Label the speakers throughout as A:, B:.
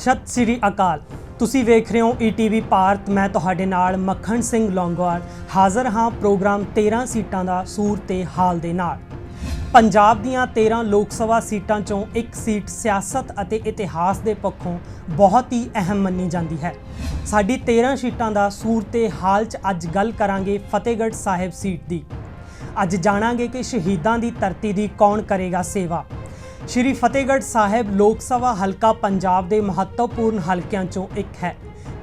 A: ਸਤਿ ਸ੍ਰੀ ਅਕਾਲ। ਤੁਸੀਂ ਵੇਖ ਰਹੇ ਹੋ ਈਟੀਵੀ ਭਾਰਤ। ਮੈਂ ਤੁਹਾਡੇ ਨਾਲ ਮੱਖਣ ਸਿੰਘ ਲੌਂਗੋਵਾਲ। ਹਾਜ਼ਰ ਹਾਂ ਪ੍ਰੋਗਰਾਮ 13 ਸੀਟਾਂ ਦਾ ਸੂਰ ਤੇ ਹਾਲ ਦੇ ਨਾਲ। ਪੰਜਾਬ ਦੀਆਂ 13 ਲੋਕ ਸਭਾ ਸੀਟਾਂ ਚੋਂ ਇੱਕ ਸੀਟ ਸਿਆਸਤ ਅਤੇ ਇਤਿਹਾਸ ਦੇ ਪੱਖੋਂ ਬਹੁਤ ਹੀ ਅਹਿਮ ਮੰਨੀ ਜਾਂਦੀ ਹੈ। ਸਾਡੀ 13 ਸੀਟਾਂ ਦਾ ਸੂਰ ਤੇ ਹਾਲ 'ਚ ਅੱਜ ਗੱਲ ਕਰਾਂਗੇ ਫਤਿਹਗੜ੍ਹ ਸਾਹਿਬ ਸੀਟ ਦੀ। ਅੱਜ ਜਾਣਾਂਗੇ ਕਿ ਸ਼ਹੀਦਾਂ ਦੀ ਧਰਤੀ ਦੀ ਕੌਣ ਕਰੇਗਾ ਸੇਵਾ। ਸ਼੍ਰੀ ਫਤਿਹਗੜ੍ਹ ਸਾਹਿਬ ਲੋਕ ਸਭਾ ਹਲਕਾ ਪੰਜਾਬ ਦੇ ਮਹੱਤਵਪੂਰਨ ਹਲਕਿਆਂ ਚੋਂ ਇੱਕ ਹੈ,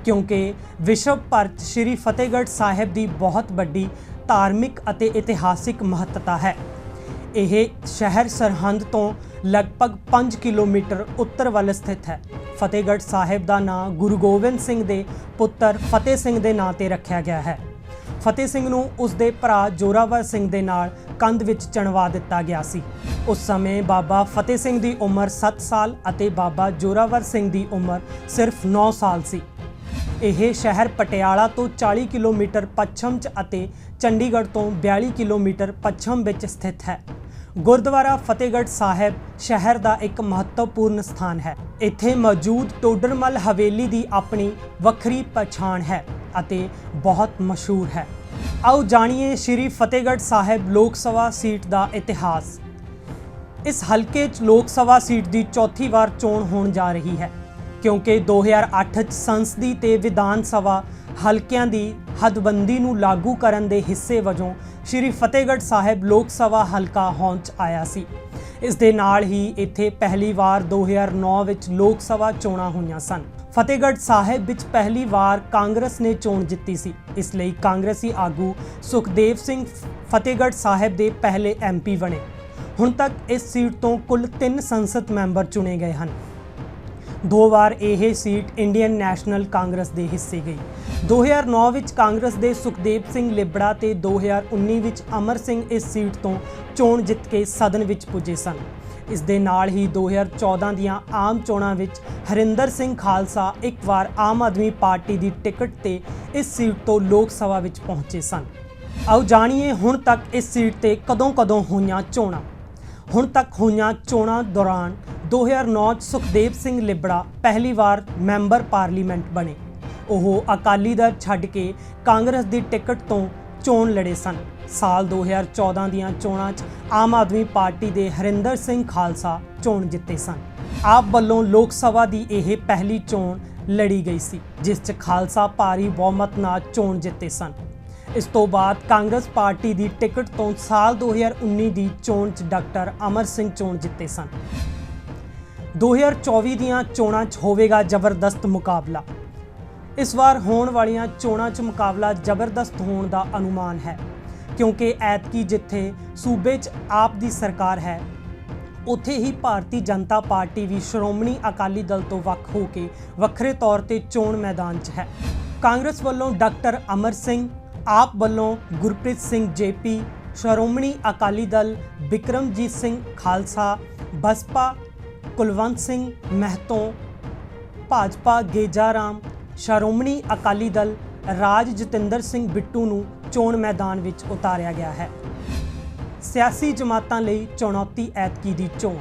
A: ਕਿਉਂਕਿ ਵਿਸ਼ਵ ਭਰ 'ਚ ਸ਼੍ਰੀ ਫਤਿਹਗੜ੍ਹ ਸਾਹਿਬ ਦੀ ਬਹੁਤ ਵੱਡੀ ਧਾਰਮਿਕ ਅਤੇ ਇਤਿਹਾਸਿਕ ਮਹੱਤਤਾ ਹੈ। ਇਹ ਸ਼ਹਿਰ ਸਰਹੰਦ ਤੋਂ ਲਗਭਗ 5 ਕਿਲੋਮੀਟਰ ਉੱਤਰ ਵੱਲ ਸਥਿਤ ਹੈ। ਫਤਿਹਗੜ੍ਹ ਸਾਹਿਬ ਦਾ ਨਾਂ ਗੁਰੂ ਗੋਬਿੰਦ ਸਿੰਘ ਦੇ ਪੁੱਤਰ ਫਤਿਹ ਸਿੰਘ ਦੇ ਨਾਂ ਤੇ ਰੱਖਿਆ ਗਿਆ ਹੈ। ਫਤਿਹ ਸਿੰਘ ਨੂੰ ਉਸ ਦੇ ਭਰਾ ਜੋਰਾਵਰ ਸਿੰਘ ਦੇ ਨਾਲ ਕੰਧ ਵਿੱਚ ਚਣਵਾ ਦਿੱਤਾ ਗਿਆ ਸੀ। ਉਸ ਸਮੇਂ ਬਾਬਾ ਫਤਿਹ ਸਿੰਘ ਦੀ ਉਮਰ 7 ਸਾਲ ਅਤੇ ਬਾਬਾ ਜੋਰਾਵਰ ਸਿੰਘ ਦੀ ਉਮਰ ਸਿਰਫ 9 ਸਾਲ ਸੀ। ਇਹ ਸ਼ਹਿਰ ਪਟਿਆਲਾ ਤੋਂ 40 ਕਿਲੋਮੀਟਰ ਪੱਛਮ 'ਚ ਅਤੇ ਚੰਡੀਗੜ੍ਹ ਤੋਂ 42 ਕਿਲੋਮੀਟਰ ਪੱਛਮ ਵਿੱਚ ਸਥਿਤ ਹੈ। ਗੁਰਦੁਆਰਾ ਫਤਿਹਗੜ੍ਹ ਸਾਹਿਬ ਸ਼ਹਿਰ ਦਾ ਇੱਕ ਮਹੱਤਵਪੂਰਨ ਸਥਾਨ ਹੈ। ਇੱਥੇ ਮੌਜੂਦ ਟੋਡਰਮਲ ਹਵੇਲੀ ਦੀ ਆਪਣੀ ਵੱਖਰੀ ਪਛਾਣ ਹੈ। ਅਤੇ ਬਹੁਤ ਮਸ਼ਹੂਰ ਹੈ। ਆਓ ਜਾਣੀਏ ਸ਼੍ਰੀ ਫਤਿਹਗੜ੍ਹ ਸਾਹਿਬ ਲੋਕ ਸਭਾ ਸੀਟ ਦਾ ਇਤਿਹਾਸ। ਇਸ ਹਲਕੇ 'ਚ ਲੋਕ ਸਭਾ ਸੀਟ ਦੀ ਚੌਥੀ ਵਾਰ ਚੋਣ ਹੋਣ ਜਾ ਰਹੀ ਹੈ, ਕਿਉਂਕਿ 2008 'ਚ ਸੰਸਦੀ ਤੇ ਵਿਧਾਨ ਸਭਾ ਹਲਕਿਆਂ ਦੀ ਹੱਦਬੰਦੀ ਨੂੰ ਲਾਗੂ ਕਰਨ ਦੇ ਹਿੱਸੇ ਵਜੋਂ ਸ਼੍ਰੀ ਫਤਿਹਗੜ੍ਹ ਸਾਹਿਬ ਲੋਕ ਸਭਾ ਹਲਕਾ ਹੋਂਦ 'ਚ ਆਇਆ ਸੀ। ਇਸ ਦੇ ਨਾਲ ਹੀ ਇੱਥੇ ਪਹਿਲੀ ਵਾਰ 2009 ਵਿੱਚ ਲੋਕ ਸਭਾ ਚੋਣਾਂ ਹੋਈਆਂ ਸਨ। ਫਤਿਹਗੜ੍ਹ ਸਾਹਿਬ ਵਿੱਚ ਪਹਿਲੀ ਵਾਰ ਕਾਂਗਰਸ ਨੇ ਚੋਣ ਜਿੱਤੀ ਸੀ। ਇਸ ਲਈ ਕਾਂਗਰਸੀ ਆਗੂ ਸੁਖਦੇਵ ਸਿੰਘ ਫਤਿਹਗੜ੍ਹ ਸਾਹਿਬ ਦੇ ਪਹਿਲੇ ਐਮਪੀ ਬਣੇ। ਹੁਣ ਤੱਕ ਇਸ ਸੀਟ ਤੋਂ ਕੁੱਲ 3 ਸੰਸਦ ਮੈਂਬਰ ਚੁਣੇ ਗਏ ਹਨ। ਦੋ ਵਾਰ ਇਹ ਸੀਟ ਇੰਡੀਅਨ ਨੈਸ਼ਨਲ ਕਾਂਗਰਸ ਦੇ ਹਿੱਸੇ ਗਈ। 2009 ਵਿੱਚ ਕਾਂਗਰਸ ਦੇ ਸੁਖਦੇਵ ਸਿੰਘ ਲਿਬੜਾ ਤੇ 2019 ਵਿੱਚ ਅਮਰ ਸਿੰਘ ਇਸ ਸੀਟ ਤੋਂ ਚੋਣ ਜਿੱਤ ਕੇ ਸਦਨ ਵਿੱਚ ਪੁੱਜੇ ਸਨ। ਇਸ ਦੇ ਨਾਲ ਹੀ 2014 ਦੀਆਂ ਆਮ ਚੋਣਾਂ ਵਿੱਚ ਹਰਿੰਦਰ ਸਿੰਘ ਖਾਲਸਾ ਇੱਕ ਵਾਰ ਆਮ ਆਦਮੀ ਪਾਰਟੀ ਦੀ ਟਿਕਟ ਤੇ ਇਸ ਸੀਟ ਤੋਂ ਲੋਕ ਸਭਾ ਵਿੱਚ ਪਹੁੰਚੇ ਸਨ। ਆਓ ਜਾਣੀਏ ਹੁਣ ਤੱਕ ਇਸ ਸੀਟ ਤੇ ਕਦੋਂ-ਕਦੋਂ ਹੋਈਆਂ ਚੋਣਾਂ। ਹੁਣ ਤੱਕ ਹੋਈਆਂ ਚੋਣਾਂ ਦੌਰਾਨ 2009 ਚ ਸੁਖਦੇਵ ਸਿੰਘ ਲਿਬੜਾ ਪਹਿਲੀ ਵਾਰ ਮੈਂਬਰ ਪਾਰਲੀਮੈਂਟ ਬਣੇ। ਉਹ ਅਕਾਲੀ ਦਲ ਛੱਡ ਕੇ ਕਾਂਗਰਸ ਦੀ ਟਿਕਟ ਤੋਂ ਚੋਣ ਲੜੇ ਸਨ। ਸਾਲ 2014 ਦੀਆਂ ਚੋਣਾਂ 'ਚ ਆਮ ਆਦਮੀ ਪਾਰਟੀ ਦੇ ਹਰਿੰਦਰ ਸਿੰਘ ਖਾਲਸਾ ਚੋਣ ਜਿੱਤੇ ਸਨ। ਆਪ ਵੱਲੋਂ ਲੋਕ ਸਭਾ ਦੀ ਇਹ ਪਹਿਲੀ ਚੋਣ ਲੜੀ ਗਈ ਸੀ, ਜਿਸ 'ਚ ਖਾਲਸਾ ਭਾਰੀ ਬਹੁਮਤ ਨਾਲ ਚੋਣ ਜਿੱਤੇ ਸਨ। ਇਸ ਤੋਂ ਬਾਅਦ ਕਾਂਗਰਸ ਪਾਰਟੀ ਦੀ ਟਿਕਟ ਤੋਂ ਸਾਲ 2019 ਦੀ ਚੋਣ 'ਚ ਡਾਕਟਰ ਅਮਰ ਸਿੰਘ ਚੋਣ ਜਿੱਤੇ ਸਨ। 2024 ਦੀਆਂ ਚੋਣਾਂ 'ਚ ਹੋਵੇਗਾ ਜ਼ਬਰਦਸਤ ਮੁਕਾਬਲਾ। ਇਸ ਵਾਰ ਹੋਣ ਵਾਲੀਆਂ ਚੋਣਾਂ 'ਚ ਮੁਕਾਬਲਾ ਜ਼ਬਰਦਸਤ ਹੋਣ ਦਾ ਅਨੁਮਾਨ ਹੈ। ਕਿਉਂਕਿ ਐਤਕੀ ਜਿੱਥੇ ਸੂਬੇ 'ਚ ਆਪ ਦੀ ਸਰਕਾਰ ਹੈ, ਉੱਥੇ ਹੀ ਭਾਰਤੀ ਜਨਤਾ ਪਾਰਟੀ ਵੀ ਸ਼੍ਰੋਮਣੀ ਅਕਾਲੀ ਦਲ ਤੋਂ ਵੱਖ ਹੋ ਕੇ ਵੱਖਰੇ ਤੌਰ ਤੇ ਚੋਣ ਮੈਦਾਨ 'ਚ ਹੈ। ਕਾਂਗਰਸ ਵੱਲੋਂ ਡਾਕਟਰ ਅਮਰ ਸਿੰਘ, ਆਪ ਵੱਲੋਂ ਗੁਰਪ੍ਰੀਤ ਸਿੰਘ ਜੇਪੀ, ਸ਼੍ਰੋਮਣੀ ਅਕਾਲੀ ਦਲ ਬਿਕਰਮਜੀਤ ਸਿੰਘ ਖਾਲਸਾ, ਬਸਪਾ ਕੁਲਵੰਤ ਸਿੰਘ ਮਹਿਤੋਂ, ਭਾਜਪਾ ਗੇਜਾ ਰਾਮ ਸ਼੍ਰੋਮਣੀ ਅਕਾਲੀ ਦਲ ਰਾਜ ਜਤਿੰਦਰ ਸਿੰਘ ਬਿੱਟੂ ਨੂੰ ਚੋਣ ਮੈਦਾਨ ਵਿੱਚ ਉਤਾਰਿਆ ਗਿਆ ਹੈ। ਸਿਆਸੀ ਜਮਾਤਾਂ ਲਈ ਚੁਣੌਤੀ ਐਤਕੀ ਦੀ ਚੋਣ।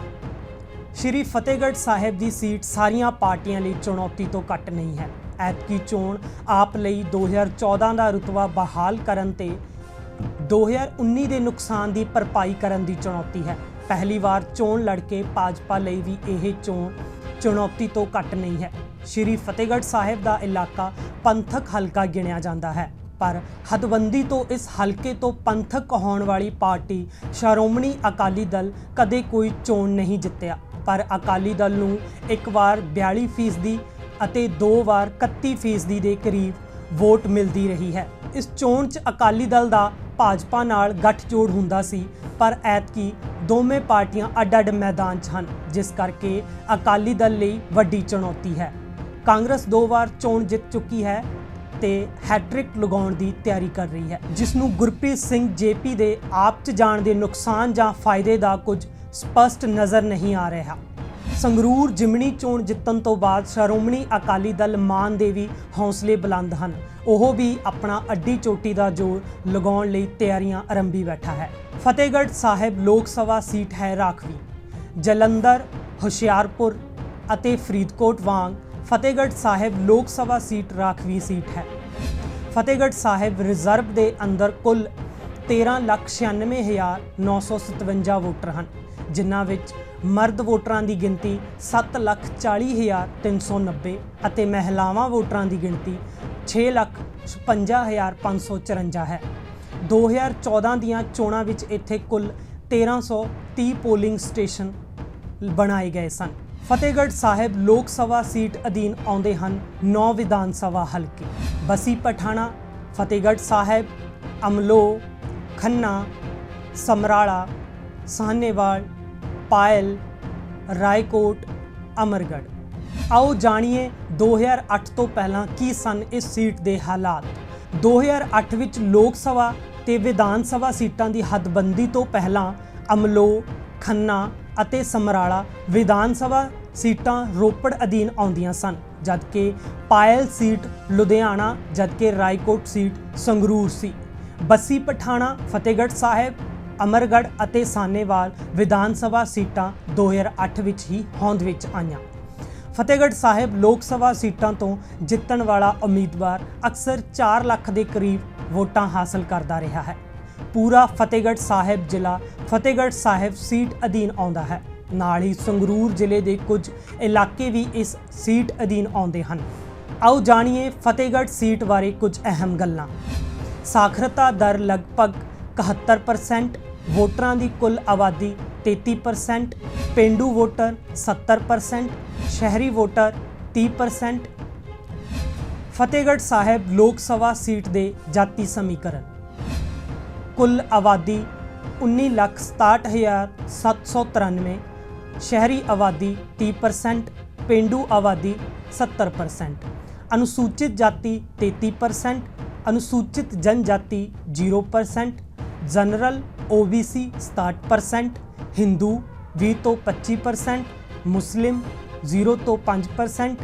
A: ਸ਼੍ਰੀ ਫਤਿਹਗੜ੍ਹ ਸਾਹਿਬ ਦੀ ਸੀਟ ਸਾਰੀਆਂ ਪਾਰਟੀਆਂ ਲਈ ਚੁਣੌਤੀ ਤੋਂ ਘੱਟ ਨਹੀਂ ਹੈ। ਐਤਕੀ ਚੋਣ ਆਪ ਲਈ 2014 ਦਾ ਰੁਤਬਾ ਬਹਾਲ ਕਰਨ ਤੇ 2019 ਦੇ ਨੁਕਸਾਨ ਦੀ ਭਰਪਾਈ ਕਰਨ ਦੀ ਚੁਣੌਤੀ ਹੈ। ਪਹਿਲੀ ਵਾਰ ਚੋਣ ਲੜ ਕੇ ਭਾਜਪਾ ਲਈ ਵੀ ਇਹ ਚੋਣ ਚੁਣੌਤੀ ਤੋਂ ਘੱਟ ਨਹੀਂ ਹੈ। ਸ਼੍ਰੀ ਫਤਿਹਗੜ੍ਹ ਸਾਹਿਬ ਦਾ ਇਲਾਕਾ ਪੰਥਕ ਹਲਕਾ ਗਿਣਿਆ ਜਾਂਦਾ ਹੈ। ਪਰ ਹਦਬੰਦੀ ਤੋਂ ਇਸ ਹਲਕੇ ਤੋਂ ਪੰਥਕ ਕਹਾਉਣ ਵਾਲੀ ਪਾਰਟੀ ਸ਼੍ਰੋਮਣੀ ਅਕਾਲੀ ਦਲ ਕਦੇ ਕੋਈ ਚੋਣ ਨਹੀਂ ਜਿੱਤਿਆ। ਪਰ ਅਕਾਲੀ ਦਲ ਨੂੰ ਇੱਕ ਵਾਰ 42% ਫੀਸਦੀ ਅਤੇ ਦੋ ਵਾਰ 31% ਫੀਸਦੀ ਦੇ ਕਰੀਬ ਵੋਟ ਮਿਲਦੀ ਰਹੀ ਹੈ। ਇਸ ਚੋਣ 'ਚ ਅਕਾਲੀ ਦਲ ਦਾ ਭਾਜਪਾ ਨਾਲ ਗੱਠਜੋੜ ਹੁੰਦਾ ਸੀ, ਪਰ ਐਤਕੀ ਦੋਵੇਂ ਪਾਰਟੀਆਂ ਅੱਡ-ਅੱਡ ਮੈਦਾਨ 'ਚ ਹਨ, ਜਿਸ ਕਰਕੇ ਅਕਾਲੀ ਦਲ ਲਈ ਵੱਡੀ ਚੁਣੌਤੀ ਹੈ। ਕਾਂਗਰਸ ਦੋ ਵਾਰ ਚੋਣ ਜਿੱਤ ਚੁੱਕੀ ਹੈ ਤੇ ਹੈਟ੍ਰਿਕ ਲਗਾਉਣ ਦੀ ਤਿਆਰੀ ਕਰ ਰਹੀ ਹੈ ਜਿਸ ਨੂੰ ਗੁਰਪ੍ਰੀਤ ਸਿੰਘ ਜੇਪੀ ਦੇ ਆਪ 'ਚ ਜਾਣ ਦੇ ਨੁਕਸਾਨ ਜਾਂ ਫਾਇਦੇ ਦਾ ਕੁਝ ਸਪਸ਼ਟ ਨਜ਼ਰ ਨਹੀਂ ਆ ਰਿਹਾ। ਸੰਗਰੂਰ ਜਿਮਣੀ ਚੋਣ ਜਿੱਤਣ ਤੋਂ ਬਾਅਦ ਸ਼੍ਰੋਮਣੀ ਅਕਾਲੀ ਦਲ ਮਾਨ ਦੇ ਵੀ ਹੌਸਲੇ ਬੁਲੰਦ ਹਨ। ਉਹ ਵੀ ਆਪਣਾ ਅੱਡੀ ਚੋਟੀ ਦਾ ਜ਼ੋਰ ਲਗਾਉਣ ਲਈ ਤਿਆਰੀਆਂ ਆਰੰਭੀ ਬੈਠਾ ਹੈ। ਫਤਿਹਗੜ੍ਹ ਸਾਹਿਬ ਲੋਕ ਸਭਾ ਸੀਟ ਹੈ ਰਾਖਵੀ। ਜਲੰਧਰ, ਹੁਸ਼ਿਆਰਪੁਰ ਅਤੇ ਫਰੀਦਕੋਟ ਵਾਂਗ ਫਤਿਹਗੜ੍ਹ ਸਾਹਿਬ ਲੋਕ ਸਭਾ ਸੀਟ ਰਾਖਵੀਂ ਸੀਟ ਹੈ। ਫਤਿਹਗੜ੍ਹ ਸਾਹਿਬ ਰਿਜ਼ਰਵ ਦੇ ਅੰਦਰ ਕੁੱਲ 13,96,957 ਵੋਟਰ ਹਨ ਜਿਨ੍ਹਾਂ ਵਿੱਚ ਮਰਦ ਵੋਟਰਾਂ ਦੀ ਗਿਣਤੀ 7,40,390 ਅਤੇ ਮਹਿਲਾਵਾਂ ਵੋਟਰਾਂ ਦੀ ਗਿਣਤੀ 6,55,554 ਹੈ। 2014 ਦੀਆਂ ਚੋਣਾਂ ਵਿੱਚ ਇੱਥੇ ਕੁੱਲ 1330 ਪੋਲਿੰਗ ਸਟੇਸ਼ਨ ਬਣਾਏ ਗਏ ਸਨ। ਫਤਿਹਗੜ੍ਹ ਸਾਹਿਬ ਲੋਕ ਸਭਾ ਸੀਟ ਅਧੀਨ ਆਉਂਦੇ ਹਨ 9 ਵਿਧਾਨ ਸਭਾ ਹਲਕੇ। ਬਸੀ ਪਠਾਣਾ, ਫਤਿਹਗੜ੍ਹ ਸਾਹਿਬ, ਅਮਲੋ, ਖੰਨਾ, ਸਮਰਾਲਾ, ਸਾਹਨੇਵਾਲ, ਪਾਇਲ, ਰਾਏਕੋਟ, ਅਮਰਗੜ੍ਹ। ਆਓ ਜਾਣੀਏ 2008 ਤੋਂ ਪਹਿਲਾਂ ਕੀ ਸਨ ਇਸ ਸੀਟ ਦੇ ਹਾਲਾਤ। 2008 ਵਿੱਚ ਲੋਕ ਸਭਾ ਤੇ ਵਿਧਾਨ ਸਭਾ ਸੀਟਾਂ ਦੀ ਹੱਦਬੰਦੀ ਤੋਂ ਪਹਿਲਾਂ ਅਮਲੋ, ਖੰਨਾ ਅਤੇ ਸਮਰਾਲਾ ਵਿਧਾਨ ਸਭਾ ਸੀਟਾਂ ਰੋਪੜ ਅਧੀਨ ਆਉਂਦੀਆਂ ਸਨ, ਜਦਕਿ ਪਾਇਲ ਸੀਟ ਲੁਧਿਆਣਾ, ਜਦਕਿ ਰਾਏਕੋਟ ਸੀਟ ਸੰਗਰੂਰ ਸੀ। ਬੱਸੀ, ਪਠਾਣਾ, ਫਤਿਹਗੜ੍ਹ ਸਾਹਿਬ, ਅਮਰਗੜ੍ਹ ਅਤੇ ਸਾਨੇਵਾਲ ਵਿਧਾਨ ਸਭਾ ਸੀਟਾਂ 2008 ਵਿੱਚ ਹੀ ਹੋਂਦ ਵਿੱਚ ਆਈਆਂ। ਫਤਿਹਗੜ੍ਹ ਸਾਹਿਬ ਲੋਕ ਸਭਾ ਸੀਟਾਂ ਤੋਂ ਜਿੱਤਣ ਵਾਲਾ ਉਮੀਦਵਾਰ ਅਕਸਰ 4 ਲੱਖ ਦੇ ਕਰੀਬ ਵੋਟਾਂ ਹਾਸਲ ਕਰਦਾ ਰਿਹਾ ਹੈ। ਪੂਰਾ ਫਤਿਹਗੜ੍ਹ ਸਾਹਿਬ ਜ਼ਿਲ੍ਹਾ ਫਤਿਹਗੜ੍ਹ ਸਾਹਿਬ ਸੀਟ ਅਧੀਨ ਆਉਂਦਾ ਹੈ। ਨਾਲ ਹੀ ਸੰਗਰੂਰ ਜ਼ਿਲ੍ਹੇ ਦੇ ਕੁਝ ਇਲਾਕੇ ਵੀ ਇਸ ਸੀਟ ਅਧੀਨ ਆਉਂਦੇ ਹਨ। ਆਓ ਜਾਣੀਏ ਫਤਿਹਗੜ੍ਹ ਸੀਟ ਬਾਰੇ ਕੁਝ ਅਹਿਮ ਗੱਲਾਂ। ਸਾਖਰਤਾ ਦਰ ਲਗਭਗ 71% ਵੋਟਰਾਂ ਦੀ ਕੁੱਲ ਆਬਾਦੀ 33% ਪਿੰਡੂ ਵੋਟਰ 70% ਸ਼ਹਿਰੀ ਵੋਟਰ 30% ਫਤਿਹਗੜ੍ਹ ਸਾਹਿਬ ਲੋਕ ਸਭਾ ਸੀਟ ਦੇ ਜਾਤੀ ਸਮੀਕਰਨ। ਕੁੱਲ ਆਬਾਦੀ 19,67,793 ਸ਼ਹਿਰੀ ਆਬਾਦੀ 30% ਪਿੰਡੂ ਆਬਾਦੀ 70% ਅਨੁਸੂਚਿਤ ਜਾਤੀ 33% ਅਨੁਸੂਚਿਤ ਜਨਜਾਤੀ 0% ਜਨਰਲ OBC 67% ਹਿੰਦੂ 20 ਤੋਂ 25% ਮੁਸਲਿਮ 0 ਤੋਂ 5%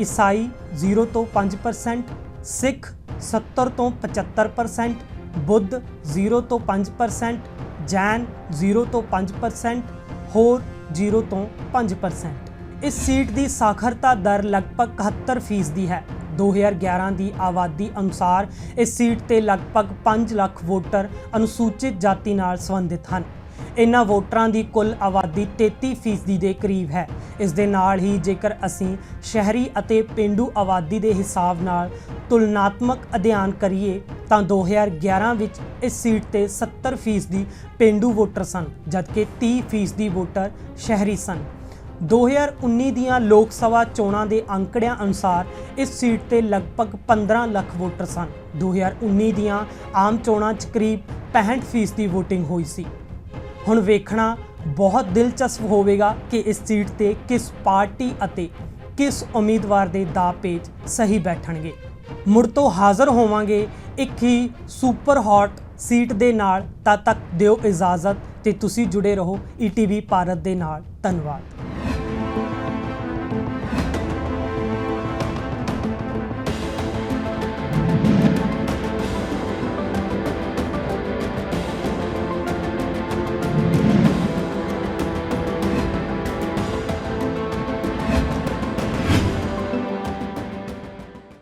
A: ਈਸਾਈ 0 ਤੋਂ 5% ਸਿੱਖ 70 ਤੋਂ 75% ਬੁੱਧ 0 ਤੋਂ 5% ਜੈਨ 0 ਤੋਂ 5% ਹੋਰ 0 ਤੋਂ 5% ਇਸ ਸੀਟ ਦੀ ਸਾਖਰਤਾ ਦਰ ਲਗਭਗ 71% ਫੀਸਦੀ ਹੈ। 2011 ਦੀ ਆਬਾਦੀ ਅਨੁਸਾਰ ਇਸ ਸੀਟ ਤੇ ਲਗਭਗ 5 ਲੱਖ ਵੋਟਰ ਅਨੁਸੂਚਿਤ ਜਾਤੀ ਨਾਲ ਸੰਬੰਧਿਤ ਹਨ। ਇਹਨਾਂ ਵੋਟਰਾਂ ਦੀ ਕੁੱਲ ਆਬਾਦੀ 33% ਫੀਸਦੀ ਦੇ ਕਰੀਬ ਹੈ। ਇਸ ਦੇ ਨਾਲ ਹੀ ਜੇਕਰ ਅਸੀਂ ਸ਼ਹਿਰੀ ਅਤੇ ਪਿੰਡੂ ਆਬਾਦੀ ਦੇ ਹਿਸਾਬ ਨਾਲ ਤੁਲਨਾਤਮਕ ਅਧਿਐਨ ਕਰੀਏ, ਤਾਂ 2011 ਵਿੱਚ ਇਸ ਸੀਟ ਤੇ 70% ਫੀਸਦੀ ਪਿੰਡੂ ਵੋਟਰ ਸਨ, ਜਦਕਿ 30% ਫੀਸਦੀ ਵੋਟਰ ਸ਼ਹਿਰੀ ਸਨ। 2019 ਦੀਆਂ ਲੋਕ ਸਭਾ ਚੋਣਾਂ ਦੇ ਅੰਕੜਿਆਂ ਅਨੁਸਾਰ ਇਸ ਸੀਟ ਤੇ ਲਗਭਗ 15 ਲੱਖ ਵੋਟਰ ਸਨ। 2019 ਦੀਆਂ ਆਮ ਚੋਣਾਂ 'ਚ ਕਰੀਬ 65% ਫੀਸਦੀ VOTING ਹੋਈ ਸੀ। ਹੁਣ ਵੇਖਣਾ ਬਹੁਤ ਦਿਲਚਸਪ ਹੋਵੇਗਾ ਕਿ ਇਸ ਸੀਟ ਤੇ ਕਿਸ ਪਾਰਟੀ ਅਤੇ ਕਿਸ ਉਮੀਦਵਾਰ ਦੇ ਦਾ ਪੇਜ ਸਹੀ ਬੈਠਣਗੇ। ਮੁੜ ਤੋਂ ਹਾਜ਼ਰ ਹੋਵਾਂਗੇ ਇੱਕ ਹੀ ਸੁਪਰ ਹੌਟ ਸੀਟ ਦੇ ਨਾਲ ਤਦ ਤੱਕ ਦਿਓ ਇਜਾਜ਼ਤ ਤੇ ਤੁਸੀਂ ਜੁੜੇ ਰਹੋ ਈਟੀਵੀ ਭਾਰਤ ਦੇ ਨਾਲ। ਧੰਨਵਾਦ।